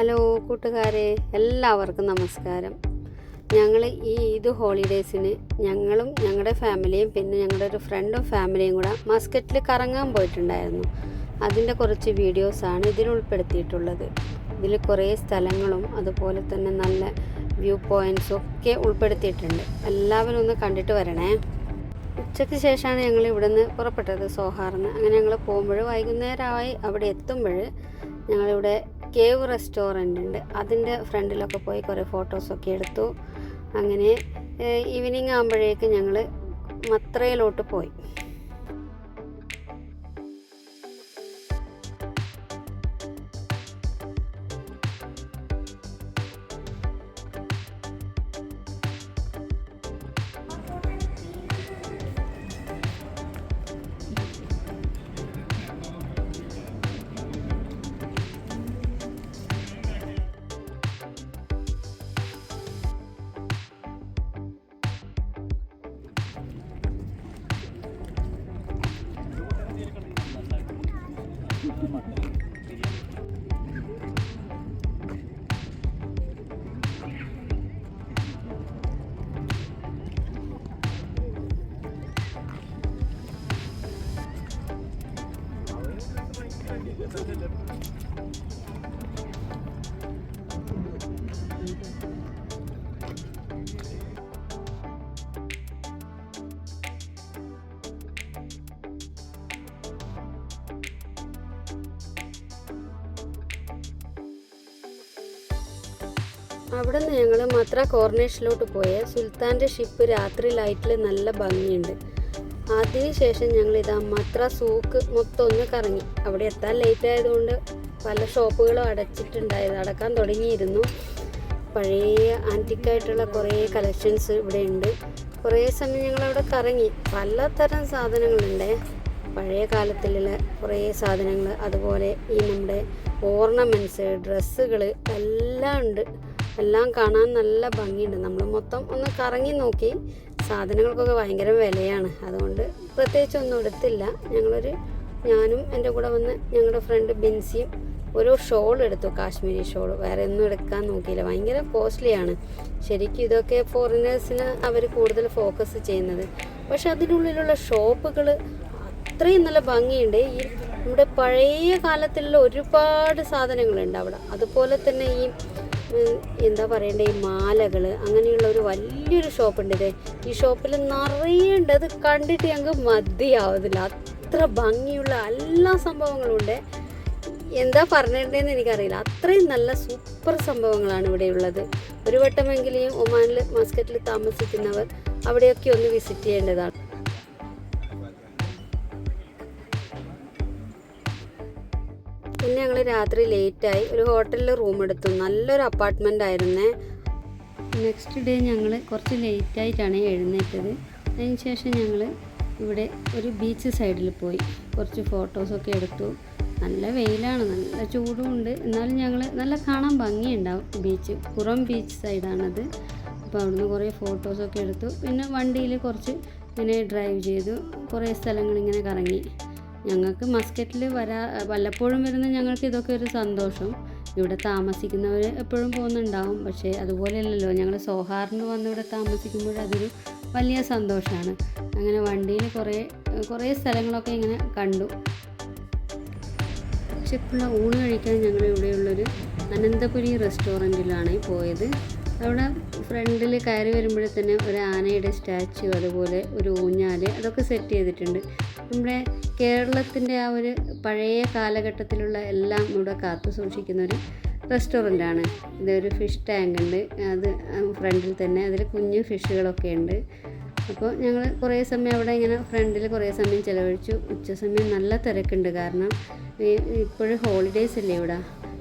Hello കൂട്ടുകാരെ എല്ലാവർക്കും നമസ്കാരം. ഞങ്ങൾ ഈ ഈദ് ഹോളിഡേയ്സിന് ഞങ്ങളും ഞങ്ങളുടെ ഫാമിലിയും പിന്നെ ഞങ്ങളുടെ ഒരു ഫ്രണ്ടും ഫാമിലിയും കൂടെ മസ്കറ്റിൽ കറങ്ങാൻ പോയിട്ടുണ്ടായിരുന്നു. അതിന്റെ കുറച്ച് വീഡിയോസാണ് ഇതിൽ ഉൾപ്പെടുത്തിയിട്ടുള്ളത്. ഇതിൽ കുറേ സ്ഥലങ്ങളും അതുപോലെ തന്നെ നല്ല വ്യൂ പോയിന്റ്സും ഒക്കെ ഉൾപ്പെടുത്തിയിട്ടുണ്ട്. എല്ലാവരും ഒന്ന് കണ്ടിട്ട് വരണേ. ഉച്ചയ്ക്ക് ശേഷമാണ് ഞങ്ങൾ ഇവിടുന്ന് പുറപ്പെട്ടത് സോഹാറിന്ന്. അങ്ങനെ ഞങ്ങൾ പോകുമ്പോൾ വൈകുന്നേരമായി അവിടെ എത്തുമ്പോൾ ഞങ്ങളിവിടെ കേവ് റെസ്റ്റോറന്റ് ഉണ്ട് അതിന്റെ ഫ്രണ്ടിലൊക്കെ പോയി കുറേ ഫോട്ടോസൊക്കെ എടുത്തു. അങ്ങനെ ഈവനിങ് ആകുമ്പോഴേക്ക് ഞങ്ങൾ മത്രയിലോട്ട് പോയി. അവിടെ നിന്ന് ഞങ്ങൾ മത്ര കോർണേഷനിലോട്ട് പോയ. സുൽത്താന്റെ ഷിപ്പ് രാത്രി ലൈറ്റിൽ നല്ല ഭംഗിയുണ്ട്. അതിനുശേഷം ഞങ്ങൾ ഇതാ മത്ര സൂക്ക് മൊത്തം ഒന്ന് കറങ്ങി. അവിടെ എത്താൻ ലേറ്റ് ആയതുകൊണ്ട് പല ഷോപ്പുകളും അടച്ചിട്ടുണ്ടായത് അടക്കാൻ തുടങ്ങിയിരുന്നു. പഴയ ആന്റിക്കായിട്ടുള്ള കുറേ കളക്ഷൻസ് ഇവിടെ ഉണ്ട്. കുറേ സമയം ഞങ്ങളവിടെ കറങ്ങി. പലതരം സാധനങ്ങളുണ്ട്. പഴയ കാലത്തിലുള്ള കുറേ സാധനങ്ങൾ അതുപോലെ ഈ നമ്മുടെ ഓർണമെന്റ്സ് ഡ്രസ്സുകൾ എല്ലാം ഉണ്ട്. എല്ലാം കാണാൻ നല്ല ഭംഗിയുണ്ട്. നമ്മൾ മൊത്തം ഒന്ന് കറങ്ങി നോക്കി. സാധനങ്ങൾക്കൊക്കെ ഭയങ്കര വിലയാണ്. അതുകൊണ്ട് പ്രത്യേകിച്ച് ഒന്നും എടുത്തില്ല. ഞങ്ങളൊരു ഞാനും എന്റെ കൂടെ വന്ന് ഞങ്ങളുടെ ഫ്രണ്ട് ബിൻസിയും ഒരു ഷോൾ എടുത്തു. കാശ്മീരി ഷോൾ വേറെ ഒന്നും എടുക്കാൻ നോക്കിയില്ല. ഭയങ്കര കോസ്റ്റ്ലിയാണ് ശരിക്കും ഇതൊക്കെ ഫോറിനേഴ്സിന് അവർ കൂടുതൽ ഫോക്കസ് ചെയ്യുന്നത്. പക്ഷെ അതിനുള്ളിലുള്ള ഷോപ്പുകൾ അത്രയും നല്ല ഭംഗിയുണ്ട്. ഈ നമ്മുടെ പഴയ കാലത്തിലുള്ള ഒരുപാട് സാധനങ്ങളുണ്ട് അവിടെ. അതുപോലെ തന്നെ ഈ എന്താ പറയണ്ടേ ഈ മാലകൾ അങ്ങനെയുള്ള ഒരു വലിയൊരു ഷോപ്പുണ്ട് ഇത്. ഈ ഷോപ്പിൽ നിറയെ ഉണ്ട് അത് കണ്ടിട്ട് ഞങ്ങൾക്ക് മതിയാവുന്നില്ല അത്ര ഭംഗിയുള്ള എല്ലാ സംഭവങ്ങളും ഉണ്ട്. എന്താ പറഞ്ഞിട്ടുണ്ടെന്ന് എനിക്കറിയില്ല. അത്രയും നല്ല സൂപ്പർ സംഭവങ്ങളാണ് ഇവിടെയുള്ളത് ഒരു വട്ടമെങ്കിലും ഒമാനിൽ മസ്കറ്റിൽ താമസിക്കുന്നവർ അവിടെയൊക്കെ ഒന്ന് വിസിറ്റ് ചെയ്യേണ്ടതാണ്. രാത്രി ലേറ്റായി ഒരു ഹോട്ടലിൽ റൂം എടുത്തു. നല്ലൊരു അപ്പാർട്ട്മെന്റ് ആയിരുന്നേ. നെക്സ്റ്റ് ഡേ ഞങ്ങൾ കുറച്ച് ലേറ്റായിട്ടാണ് എഴുന്നേറ്റത്. അതിന് ശേഷം ഞങ്ങൾ ഇവിടെ ഒരു ബീച്ച് സൈഡിൽ പോയി. കുറച്ച് ഫോട്ടോസൊക്കെ എടുത്തു. നല്ല വെയിലാണ് നല്ല ചൂടും ഉണ്ട്. എന്നാലും ഞങ്ങൾ നല്ല കാണാൻ ഭംഗിയുണ്ടാവും ബീച്ച് പുറം ബീച്ച് സൈഡാണത് അപ്പോൾ അവിടുന്ന് കുറേ ഫോട്ടോസൊക്കെ എടുത്തു. പിന്നെ വണ്ടിയിൽ കുറച്ച് ഇങ്ങനെ ഡ്രൈവ് ചെയ്തു. കുറേ സ്ഥലങ്ങളിങ്ങനെ കറങ്ങി. ഞങ്ങൾക്ക് മസ്കറ്റിൽ വരാ വല്ലപ്പോഴും വരുന്ന ഞങ്ങൾക്ക് ഇതൊക്കെ ഒരു സന്തോഷം. ഇവിടെ താമസിക്കുന്നവർ എപ്പോഴും പോകുന്നുണ്ടാവും. പക്ഷേ അതുപോലെയല്ലല്ലോ ഞങ്ങൾ സോഹാറിന് വന്ന് ഇവിടെ താമസിക്കുമ്പോൾ അതൊരു വലിയ സന്തോഷമാണ് അങ്ങനെ വണ്ടിയിൽ കുറേ കുറേ സ്ഥലങ്ങളൊക്കെ ഇങ്ങനെ കണ്ടു. പക്ഷെ ഇപ്പോഴുള്ള ഊണ് കഴിക്കാൻ ഞങ്ങൾ ഇവിടെയുള്ളൊരു അനന്തപുരി റെസ്റ്റോറന്റിലാണ് പോയത്. അവിടെ ഫ്രണ്ടിൽ കയറി വരുമ്പോഴേ തന്നെ ഒരു ആനയുടെ സ്റ്റാച്ചു അതുപോലെ ഒരു ഊഞ്ഞാൽ അതൊക്കെ സെറ്റ് ചെയ്തിട്ടുണ്ട്. നമ്മുടെ കേരളത്തിന്റെ ആ ഒരു പഴയ കാലഘട്ടത്തിലുള്ള എല്ലാം ഇവിടെ കാത്തു സൂക്ഷിക്കുന്ന ഒരു റെസ്റ്റോറന്റാണ്. ഇതൊരു ഫിഷ് ടാങ്ക് ഉണ്ട്. അത് ഫ്രണ്ടിൽ തന്നെ അതിൽ കുഞ്ഞു ഫിഷുകളൊക്കെ ഉണ്ട്. അപ്പോൾ ഞങ്ങൾ കുറേ സമയം അവിടെ ഇങ്ങനെ ഫ്രണ്ടിൽ കുറേ സമയം ചിലവഴിച്ചു. ഉച്ച സമയം നല്ല തിരക്കുണ്ട് കാരണം ഇപ്പോഴും ഹോളിഡേയ്സ് അല്ലേ ഇവിടെ.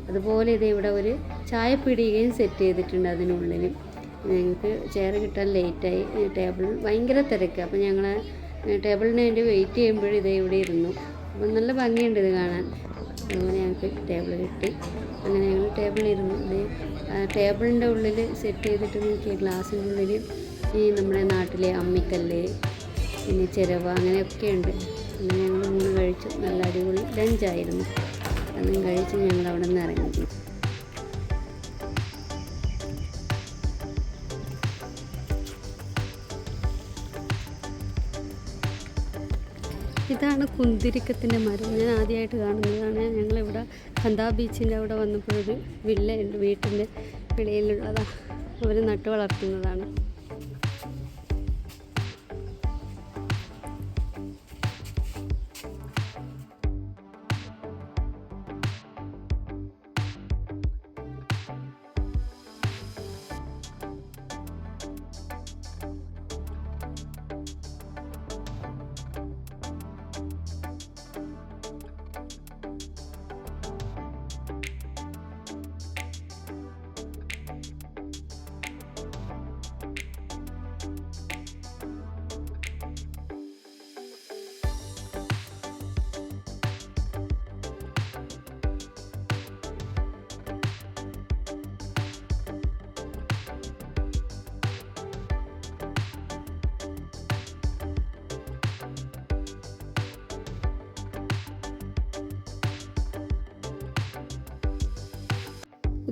അതുപോലെ ഇത് ഇവിടെ ഒരു ചായ ചായപ്പിടികയും സെറ്റ് ചെയ്തിട്ടുണ്ട് അതിനുള്ളിൽ. ഞങ്ങൾക്ക് ചെയർ കിട്ടാൻ ലേറ്റായി ടേബിൾ ഭയങ്കര തിരക്ക്. അപ്പോൾ ഞങ്ങൾ ടേബിളിന് വേണ്ടി വെയിറ്റ് ചെയ്യുമ്പോൾ ഇതേ ഇവിടെ ഇരുന്നു. അപ്പം നല്ല ഭംഗിയുണ്ട് ഇത് കാണാൻ. അങ്ങനെ ഞങ്ങൾക്ക് ടേബിൾ കിട്ടി. അങ്ങനെ ഞങ്ങൾ ടേബിളിലിരുന്നു ഇത് ടേബിളിന്റെ ഉള്ളിൽ സെറ്റ് ചെയ്തിട്ട് നോക്കിയ ഗ്ലാസിന്റെ ഉള്ളിൽ ഈ നമ്മുടെ നാട്ടിലെ അമ്മിക്കല്ല് പിന്നെ ചിരവ അങ്ങനെയൊക്കെ ഉണ്ട്. അങ്ങനെ ഞങ്ങൾ മൂന്ന് കഴിച്ചു. നല്ല അടിപൊളി ലഞ്ചായിരുന്നു അതും കഴിച്ച് ഞങ്ങൾ അവിടെ നിന്ന് ഇറങ്ങി. ഇതാണ് കുന്തിരിക്കത്തിന്റെ മരം. ഞാൻ ആദ്യമായിട്ട് കാണുന്നതാണ് ഞങ്ങളിവിടെ കന്താ ബീച്ചിന്റെ അവിടെ വന്നപ്പോഴൊരു വില്ലയുണ്ട് വീട്ടിന്റെ വെളിയിലുള്ളതാണ് അവർ നട്ടു വളർത്തുന്നതാണ്.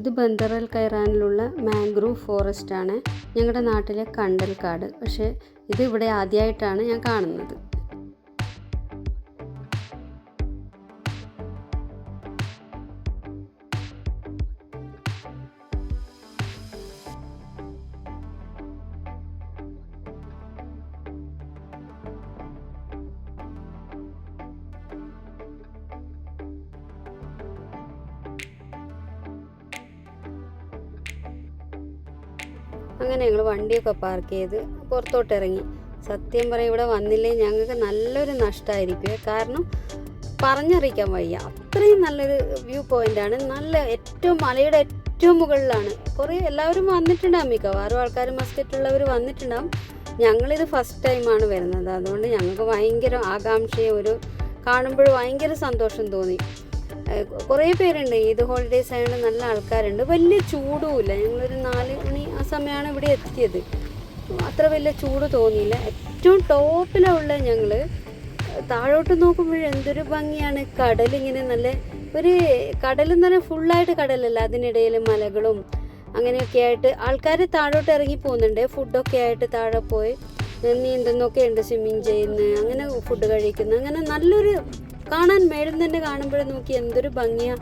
ബന്ദറൽ കയറാനുള്ള മാംഗ്രൂവ് ഫോറസ്റ്റ് ആണ് ഞങ്ങളുടെ നാട്ടിലെ കണ്ടൽക്കാട്. പക്ഷേ ഇത് ഇവിടെ ആദ്യമായിട്ടാണ് ഞാൻ കാണുന്നത്. അങ്ങനെ ഞങ്ങൾ വണ്ടിയൊക്കെ പാർക്ക് ചെയ്ത് പുറത്തോട്ട് ഇറങ്ങി സത്യം പറയാം ഇവിടെ വന്നില്ലേ ഞങ്ങൾക്ക് നല്ലൊരു നഷ്ടമായിരിക്കും കാരണം പറഞ്ഞറിയിക്കാൻ വയ്യ. അത്രയും നല്ലൊരു വ്യൂ പോയിന്റാണ് നല്ല ഏറ്റവും മലയുടെ ഏറ്റവും മുകളിലാണ്. കുറേ എല്ലാവരും വന്നിട്ടുണ്ടാകും മിക്കവാറും ആൾക്കാർ മസ്കറ്റുള്ളവർ വന്നിട്ടുണ്ടാകും ഞങ്ങളിത് ഫസ്റ്റ് ടൈമാണ് വരുന്നത്. അതുകൊണ്ട് ഞങ്ങൾക്ക് ഭയങ്കര ആകാംക്ഷയും ഒരു കാണുമ്പോൾ ഭയങ്കര സന്തോഷം തോന്നി. കുറേ പേരുണ്ട്. ഈദ് ഹോളിഡേയ്സ് ആയതുകൊണ്ട് നല്ല ആൾക്കാരുണ്ട്. വലിയ ചൂടുമില്ല. ഞങ്ങളൊരു നാല് മണി ആ സമയമാണ് ഇവിടെ എത്തിയത്. അത്ര വലിയ ചൂട് തോന്നിയില്ല. ഏറ്റവും ടോപ്പിലുള്ള ഞങ്ങൾ താഴോട്ട് നോക്കുമ്പോൾ എന്തൊരു ഭംഗിയാണ്. കടലിങ്ങനെ നല്ല ഒരു കടൽ എന്ന് പറഞ്ഞാൽ ഫുള്ളായിട്ട് കടലല്ല. അതിനിടയിൽ മലകളും അങ്ങനെയൊക്കെ ആയിട്ട് ആൾക്കാർ താഴോട്ട് ഇറങ്ങി പോകുന്നുണ്ട്. ഫുഡൊക്കെ ആയിട്ട് താഴെ പോയി. നീന്തുന്നൊക്കെ ഉണ്ട്. സ്വിമ്മിങ് ചെയ്യുന്നു അങ്ങനെ ഫുഡ് കഴിക്കുന്നു അങ്ങനെ നല്ലൊരു കാണാൻ മേളിൽ തന്നെ കാണുമ്പോഴേ നോക്കി എന്തൊരു ഭംഗിയാ.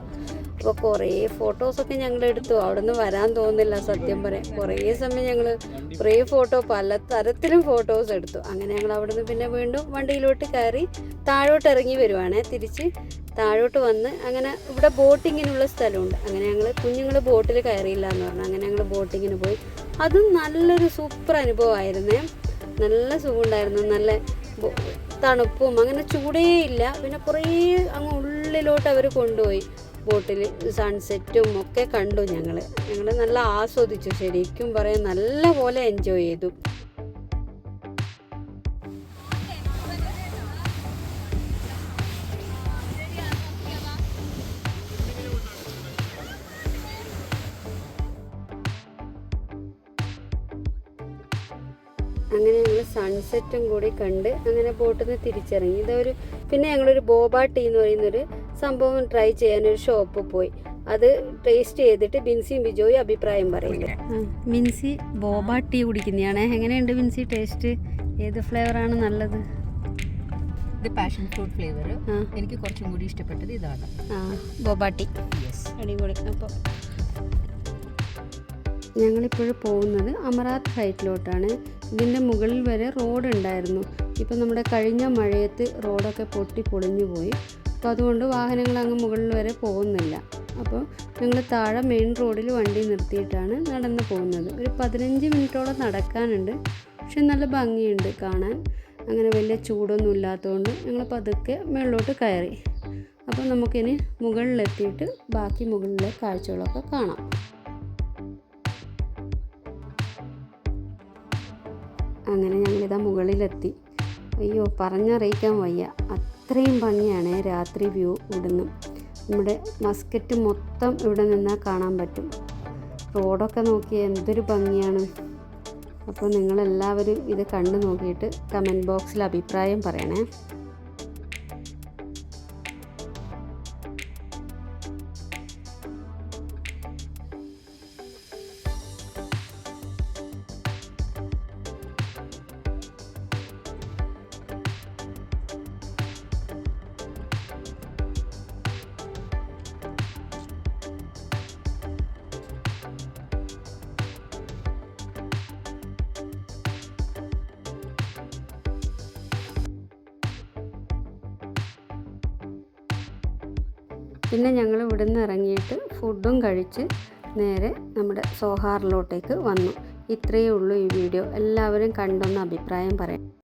അപ്പോൾ കുറേ ഫോട്ടോസൊക്കെ ഞങ്ങൾ എടുത്തു. അവിടെ നിന്ന് വരാൻ തോന്നില്ല സത്യം പറയാം. കുറേ സമയം ഞങ്ങൾ കുറേ ഫോട്ടോ പല തരത്തിലും ഫോട്ടോസ് എടുത്തു. അങ്ങനെ ഞങ്ങൾ അവിടെ നിന്ന് പിന്നെ വീണ്ടും വണ്ടിയിലോട്ട് കയറി താഴോട്ട് ഇറങ്ങി വരുവാണേ. തിരിച്ച് താഴോട്ട് വന്ന് അങ്ങനെ ഇവിടെ ബോട്ടിങ്ങിനുള്ള സ്ഥലമുണ്ട്. അങ്ങനെ ഞങ്ങൾ കുഞ്ഞുങ്ങൾ ബോട്ടിൽ കയറിയില്ല എന്ന് പറഞ്ഞു. അങ്ങനെ ഞങ്ങൾ ബോട്ടിങ്ങിന് പോയി. അതും നല്ലൊരു സൂപ്പർ അനുഭവമായിരുന്നേ. നല്ല സുഖമുണ്ടായിരുന്നു. നല്ല തണുപ്പും അങ്ങനെ ചൂടേ ഇല്ല. പിന്നെ കുറേ അങ്ങ് ഉള്ളിലോട്ട് അവർ കൊണ്ടുപോയി. ബോട്ടിൽ സൺസെറ്റും ഒക്കെ കണ്ടു ഞങ്ങൾ ഞങ്ങൾ നല്ല ആസ്വദിച്ചു. ശരിക്കും പറയാൻ നല്ല പോലെ എൻജോയ് ചെയ്തു. സൺസെറ്റും കൂടി കണ്ട് അങ്ങനെ ബോട്ടിൽ നിന്ന് തിരിച്ചിറങ്ങി. ഇതൊരു പിന്നെ ഞങ്ങളൊരു ബോബ ടീ എന്ന് പറയുന്നൊരു സംഭവം ട്രൈ ചെയ്യാനൊരു ഷോപ്പ് പോയി. അത് ടേസ്റ്റ് ചെയ്തിട്ട് ബിൻസിയും ബിജോയും അഭിപ്രായം പറയുന്നു. മിൻസി ബോബ ടീ കുടിക്കുന്നതാണ് എങ്ങനെയുണ്ട് മിൻസി ടേസ്റ്റ് ഏത് ഫ്ലേവറാണ് നല്ലത്? ഇത് പാഷൻ ഫ്രൂട്ട് ഫ്ലേവർ എനിക്ക് കുറച്ചും കൂടി ഇഷ്ടപ്പെട്ടത് ഇതാണ്. ആ ബോബ ടീ യെസ് അടിപൊളി. അപ്പോൾ ഞങ്ങളിപ്പോഴും പോകുന്നത് അമറാത്ത് ഹൈറ്റിലോട്ടാണ് ഇതിന്റെ മുകളിൽ വരെ റോഡ് ഉണ്ടായിരുന്നു. ഇപ്പം നമ്മുടെ കഴിഞ്ഞ മഴയത്ത് റോഡൊക്കെ പൊട്ടി പൊളിഞ്ഞു പോയി. അപ്പോൾ അതുകൊണ്ട് വാഹനങ്ങൾ അങ്ങ് മുകളിൽ വരെ പോകുന്നില്ല. അപ്പോൾ ഞങ്ങൾ താഴെ മെയിൻ റോഡിൽ വണ്ടി നിർത്തിയിട്ടാണ് നടന്നു പോകുന്നത്. ഒരു പതിനഞ്ച് മിനിറ്റോളം നടക്കാനുണ്ട്. പക്ഷെ നല്ല ഭംഗിയുണ്ട് കാണാൻ. അങ്ങനെ വലിയ ചൂടൊന്നും ഇല്ലാത്തതുകൊണ്ട് ഞങ്ങൾ പതുക്കെ മുകളിലോട്ട് കയറി. അപ്പോൾ നമുക്കിനി മുകളിലെത്തിയിട്ട് ബാക്കി മുകളിലെ കാഴ്ചകളൊക്കെ കാണാം. അങ്ങനെ ഞങ്ങളിതാ മുകളിലെത്തി. അയ്യോ പറഞ്ഞറിയിക്കാൻ വയ്യ. അത്രയും ഭംഗിയാണ് രാത്രി വ്യൂ ഇവിടുന്ന്. നമ്മുടെ മസ്കറ്റ് മൊത്തം ഇവിടെ നിന്നാൽ കാണാൻ പറ്റും. റോഡൊക്കെ നോക്കിയാൽ എന്തൊരു ഭംഗിയാണ്. അപ്പോൾ നിങ്ങളെല്ലാവരും ഇത് കണ്ടു നോക്കിയിട്ട് കമന്റ് ബോക്സിൽ അഭിപ്രായം പറയണേ. പിന്നെ ഞങ്ങൾ ഇവിടുന്ന് ഇറങ്ങിയിട്ട് ഫുഡും കഴിച്ച് നേരെ നമ്മുടെ സോഹാറിലോട്ടേക്ക് വന്നു. ഇത്രയേ ഉള്ളൂ ഈ വീഡിയോ എല്ലാവരും കണ്ടൊന്ന് അഭിപ്രായം പറയാം